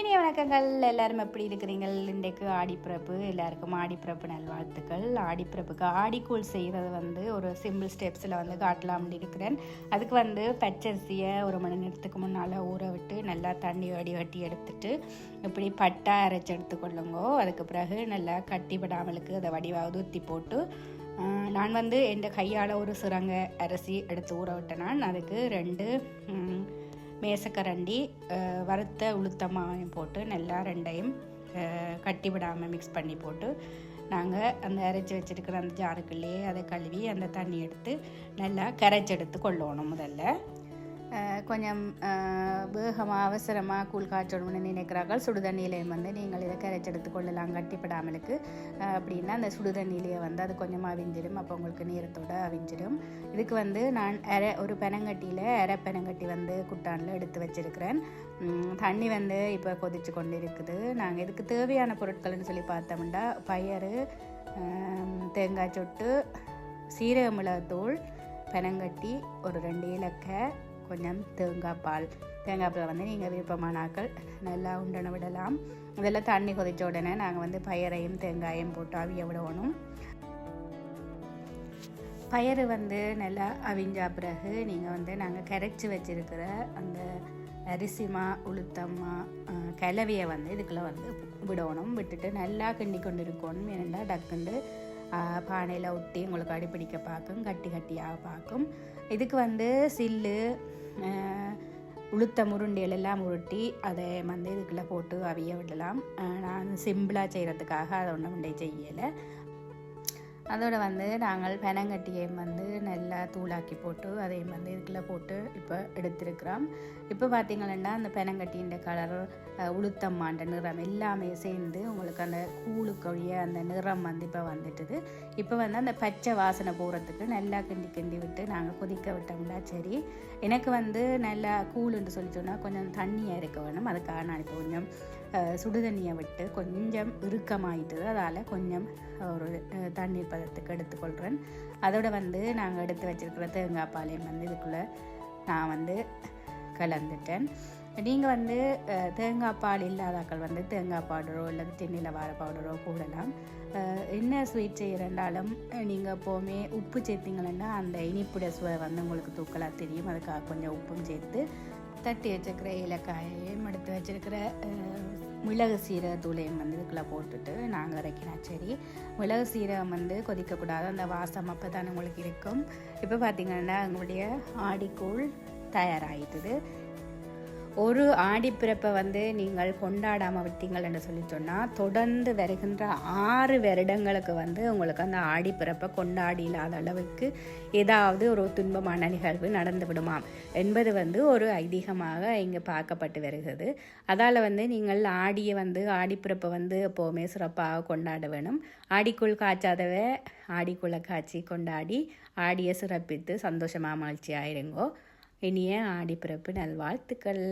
இனிய வணக்கங்கள். எல்லாரும் எப்படி இருக்கிறீங்கள்? இன்றைக்கு ஆடிப்பிறப்பு. எல்லாருக்கும் ஆடிப்பிறப்பு நல்வாழ்த்துக்கள். ஆடிப்பிறப்புக்கு ஆடிக்கூழ் செய்கிறது வந்து ஒரு சிம்பிள் ஸ்டெப்ஸில் வந்து காட்டலாம்னு இருக்கிறேன். அதுக்கு வந்து பச்சரிசியை ஒரு மணி நேரத்துக்கு முன்னால் ஊற விட்டு நல்லா தண்ணி வடி வட்டி எடுத்துட்டு இப்படி பட்டா அரைச்சி எடுத்துக்கொள்ளுங்கோ அதுக்கு பிறகு நல்லா கட்டிப்படாமலுக்கு அதை வடிவாக ஊற்றி போட்டு நான் வந்து என் கையால் ஒரு சுரங்க அரிசி எடுத்து ஊற விட்டேன். நான் அதுக்கு ரெண்டு மேசக்கரண்டி வறுத்த உளுத்தமாவையும் போட்டு நல்லா ரெண்டையும் கட்டி விடாமல் மிக்ஸ் பண்ணி போட்டு நாங்கள் அந்த அரைச்சி வச்சிருக்கிற அந்த ஜாருக்குள்ளேயே அதை கழுவி அந்த தண்ணி எடுத்து நல்லா கரைச்செடுத்து கொள்ளணும் முதல்ல. கொஞ்சம் வேகமாக அவசரமாக கூழ் காய்ச்சணும்னு நினைக்கிறார்கள். சுடுதண்ணிலையும் வந்து நீங்கள் இதை கரைச்செடுத்து கொள்ளலாம் கட்டிப்படாமலுக்கு. அப்படின்னா அந்த சுடுதண்ணிலையை வந்து அது கொஞ்சமாக அவிஞ்சிடும். அப்போ உங்களுக்கு நீரத்தோடு அவிஞ்சிடும். இதுக்கு வந்து நான் அரை ஒரு பெனங்கட்டியில் அரை பெனங்கட்டி வந்து குட்டானில் எடுத்து வச்சிருக்கிறேன். தண்ணி வந்து இப்போ கொதிச்சு கொண்டு இருக்குது நாங்கள் இதுக்கு தேவையான பொருட்கள்னு சொல்லி பார்த்தோம்னா பயறு தேங்காய் சொட்டு சீரக மிளகுத்தூள் பெனங்கட்டி ஒரு ரெண்டு இலக்கை கொஞ்சம் தேங்காய் பால். தேங்காய் பால் வந்து நீங்கள் விருப்பமான ஆக்கள் நல்லா உண்டன விடலாம். இதெல்லாம் தண்ணி கொதித்த உடனே நாங்கள் வந்து பயரையும் தேங்காயும் போட்டு அவிய விடணும். பயறு வந்து நல்லா அவிஞ்சா பிறகு நீங்கள் வந்து நாங்கள் கரைச்சி வச்சிருக்கிற அந்த அரிசிமா உளுத்தம்மா கிளவியை வந்து இதுக்குள்ளே வந்து விடணும். விட்டுட்டு நல்லா கிண்டி கொண்டு இருக்கணும் ஏன்னா டக்குண்டு பானையில் ஒட்டி உங்களுக்கு அடிப்பிடிக்க பார்க்கும் கட்டி கட்டியாக பார்க்கும் இதுக்கு வந்து சில்லு உளுத்த முருண்டிகள் எல்லாம் உருட்டி அதை வந்து இதுக்குள்ளே போட்டு அவிய விடலாம் நான் சிம்பிளாக செய்கிறதுக்காக அதை ஒன்றும் உண்டே செய்யலை அதோட வந்து நாங்கள் பெனங்கட்டியை வந்து நல்லா தூளாக்கி போட்டு அதையும் வந்து இதுக்குள்ளே போட்டு இப்போ எடுத்திருக்கிறோம். இப்போ பார்த்தீங்கன்னா அந்த பெனங்கட்டியின் கலர் உளுத்தம்மாண்ட நிறம் எல்லாமே சேர்ந்து உங்களுக்கு அந்த கூழுக்கொழிய அந்த நிறம் வந்து இப்போ வந்துட்டுது. இப்போ வந்து அந்த பச்சை வாசனை போகிறதுக்கு நல்லா கிண்டி கிண்டி விட்டு நாங்கள் கொதிக்க விட்டோம்னா சரி. எனக்கு வந்து நல்லா கூழுன்னு சொல்லி சொன்னால் கொஞ்சம் தண்ணியாக இருக்க வேணும். அதுக்காக நான் இப்போ கொஞ்சம் சுடுதண்ணியை விட்டு கொஞ்சம் இறுக்கமாயிட்டுது. அதால் கொஞ்சம் ஒரு தண்ணீர் பதத்துக்கு எடுத்துக்கொள்கிறேன் அதோட வந்து நாங்கள் எடுத்து வச்சிருக்கிற தேங்காய் பாலையும் வந்து இதுக்குள்ளே நான் வந்து கலந்துட்டேன். நீங்கள் வந்து தேங்காய் பால் இல்லாதாக்கள் வந்து தேங்காய் பவுடரோ இல்லை தென்னில வார பவுடரோ போடலாம். என்ன ஸ்வீட் செய்கிறண்டாலும் நீங்கள் எப்போவுமே உப்பு சேர்த்திங்கன்னா அந்த இனிப்புடைய சுவை வந்து உங்களுக்கு தூக்கலாக தெரியும். அதுக்காக கொஞ்சம் உப்பும் சேர்த்து தட்டி வச்சிருக்கிற ஏலக்காயையும் எடுத்து வச்சிருக்கிற மிளகு சீரகத்தூளையும் வந்து இதுக்குள்ளே போட்டுட்டு நாங்கள் இறக்கினா சரி. மிளகு சீரகம் வந்து கொதிக்கக்கூடாது. அந்த வாசம் அப்போ தான் உங்களுக்கு இருக்கும். இப்போ பார்த்திங்கன்னா எங்களுடைய ஆடிக்கூழ் தயாராகிட்டுது ஒரு ஆடிப்பிறப்பை வந்து நீங்கள் கொண்டாடாமல் விட்டீங்கள்னு சொல்லி சொன்னால் தொடர்ந்து வருகின்ற ஆறு வருடங்களுக்கு வந்து உங்களுக்கு அந்த ஆடிப்பிறப்பை கொண்டாடி இல்லாத அளவுக்கு ஏதாவது ஒரு துன்பமான நிகழ்வு நடந்து விடுமாம் என்பது வந்து ஒரு ஐதீகமாக இங்கே பார்க்கப்பட்டு வருகிறது. அதால் வந்து நீங்கள் ஆடியை வந்து ஆடிப்பிறப்பை வந்து எப்போவுமே சிறப்பாக கொண்டாட வேணும். ஆடிக்குள் காய்ச்சாதவை ஆடிக்குள்ளே காய்ச்சி கொண்டாடி ஆடியை சிறப்பித்து சந்தோஷமாக மகிழ்ச்சியாக இருங்கோ. இனிய ஆடிப்பிறப்பு நல்வாழ்த்துக்கள்.